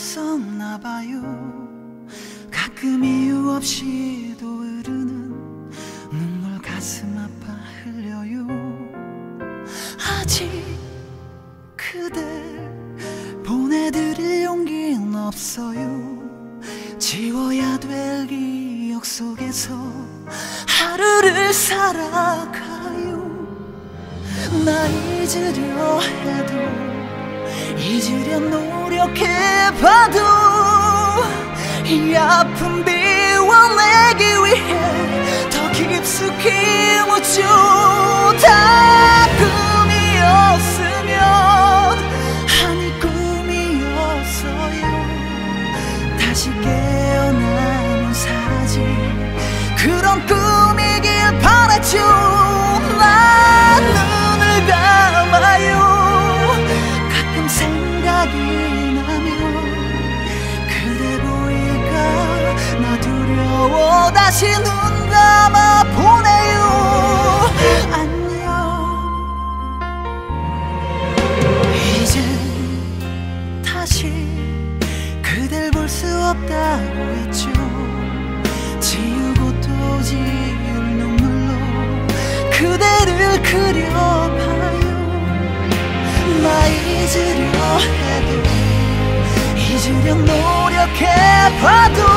있었나 봐요. 가끔 이유 없이도 흐르는 눈물 가슴 아파 흘려요. 아직 그댈 보내드릴 용기는 없어요. 지워야 될 기억 속에서 하루를 살아가요. 나 잊으려 해도 잊으려 노력해봐도 이 아픔 비워내기 위해 더 깊숙이 묻죠 다시 눈 감아 보내요. 안녕. 이제 다시 그댈 볼 수 없다고 했죠. 지우고 또 지울 눈물로 그대를 그려봐요. 나 잊으려 해도 잊으려 노력해봐도